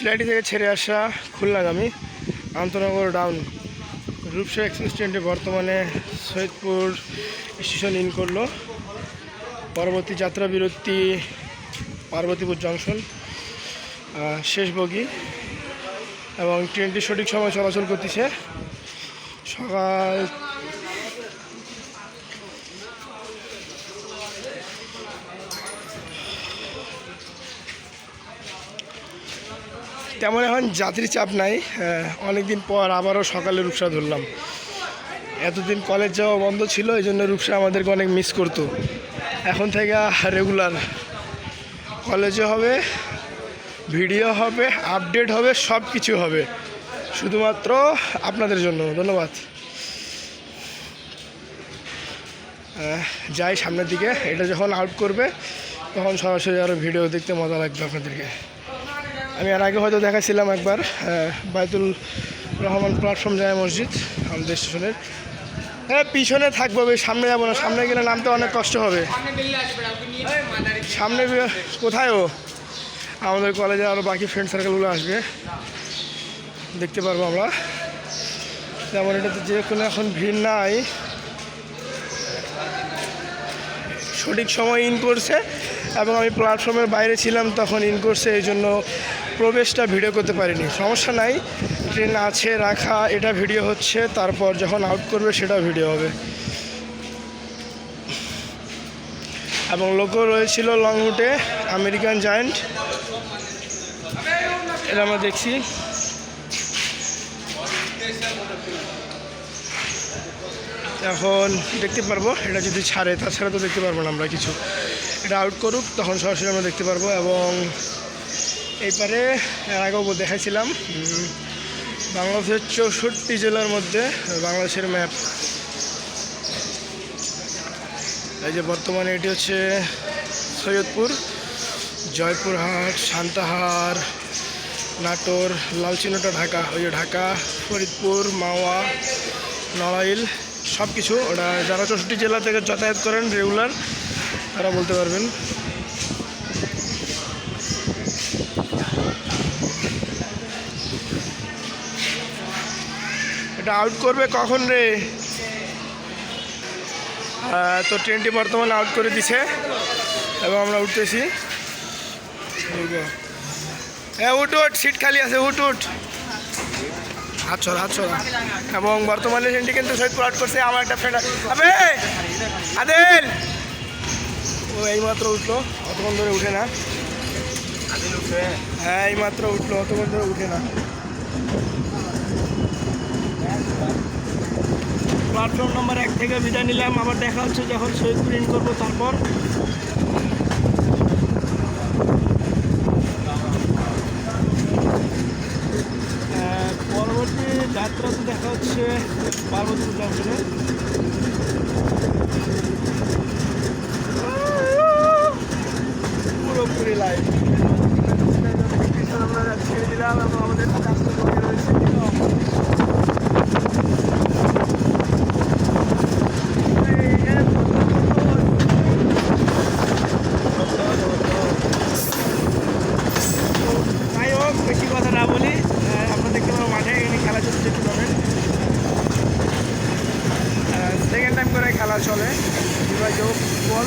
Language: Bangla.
চিলাইটি থেকে ছেড়ে আসা খুলনাগামী আন্তনগর ডাউন। রূপসা এক্সপ্রেস ট্রেনটি বর্তমানে সৈয়দপুর স্টেশন ইন করল। পরবর্তী যাত্রা বিরতি, পার্বতীপুর জংশন শেষ বগি। এবং ট্রেনটি সঠিক সময় চলাচল করতেছে। সকাল তেমন এখন যাত্রী চাপ নাই অনেক দিন পর আবারও সকালে রূপসা ধরলাম। এতদিন কলেজ যাওয়া বন্ধ ছিল, এই জন্য রূপসা আমাদেরকে অনেক মিস করতো। এখন থেকে রেগুলার কলেজে হবে ভিডিও হবে আপডেট হবে সব কিছু হবে। শুধুমাত্র আপনাদের জন্য, ধন্যবাদ। যাই সামনের দিকে, এটা যখন আউট করবে, তখন সরাসরি আরও ভিডিও দেখতে মজা লাগবে আপনাদেরকে। আমি এর আগে হয়তো দেখাছিলাম একবার বাইতুল রহমান প্ল্যাটফর্ম যায় মসজিদ, আমাদের স্টেশনের। হ্যাঁ পিছনে থাকব সামনে যাব না, সামনে গেলে নামতে অনেক কষ্ট হবে। সামনে কোথায় ও? আমাদের কলেজে আরও বাকি ফ্রেন্ড সার্কেলগুলো আসবে। দেখতে পারব আমরা। যেমন এটাতে যে কোনো এখন ভিড় নাই। সঠিক সময় ইন করছে এবং আমি প্ল্যাটফর্মের বাইরে ছিলাম তখন ইন করছে, এই জন্য প্রবেশটা ভিডিও করতে পারিনি। সমস্যা নাই ট্রেন আছে, রাখা, এটা ভিডিও হচ্ছে, তারপর যখন আউট করবে সেটা ভিডিও হবে। এবং লোকও রয়েছিল লং রুটে আমেরিকান জায়েন্ট এটা আমরা দেখছি। এখন দেখতে পারব, এটা যদি ছাড়ে, তাছাড়া তো দেখতে পারব না আমরা কিছু। এটা আউট করুক, তখন সরাসরি আমরা দেখতে পারব এবং এইপারে এর আগেও দেখাইছিলাম বাংলাদেশের চৌষট্টি জেলার মধ্যে বাংলাদেশের ম্যাপ এই যে বর্তমানে এটি হচ্ছে সৈয়দপুর, জয়পুরহাট, সান্তাহার, নাটোর, লালচিনোটা ঢাকা, ওই যে ঢাকা, ফরিদপুর, মাওয়া, নড়াইল। সব কিছু। ওটা যারা চৌষট্টি জেলা থেকে যাতায়াত করেন রেগুলার, তারা বলতে পারবেন। এটা আউট করবে কখন রে? তো ট্রেনটি বর্তমানে আউট করে দিছে, এবং আমরা উঠতেছি। হ্যাঁ উঠ উঠ সিট খালি আছে, উঠ উঠ। হাত ছড়া হাত ছড়া এবং বর্তমানে ট্রেনটি কিন্তু সৈয়দপুর আউট করছে আমার একটা ফ্রেন্ড আবে! আদেল! ও এইমাত্র উঠল অতক্ষণ ধরে উঠে না। হ্যাঁ এইমাত্র উঠল অতক্ষণ ধরে উঠে না। প্ল্যাটফর্ম নম্বর এক থেকে বিদায় নিলাম। আবার দেখা হচ্ছে যখন সৈয়দপুর ইন করব তারপর আহ, পরবর্তী যাত্রাতে দেখা হচ্ছে পার্বতীপুর জংশনে পুরোপুরি লাইভ আমরা ছেড়ে দিলাম এবং আমাদের কাজটা করে রয়েছে যাই হোক বেশি কথা না বলি আহ, আমরা দেখতে পাবো মাঠে এখানে খেলা চলছে দেখতে পাবেন সেকেন্ড টাইম করে খেলা চলে। যোগাযোগ ফুটবল।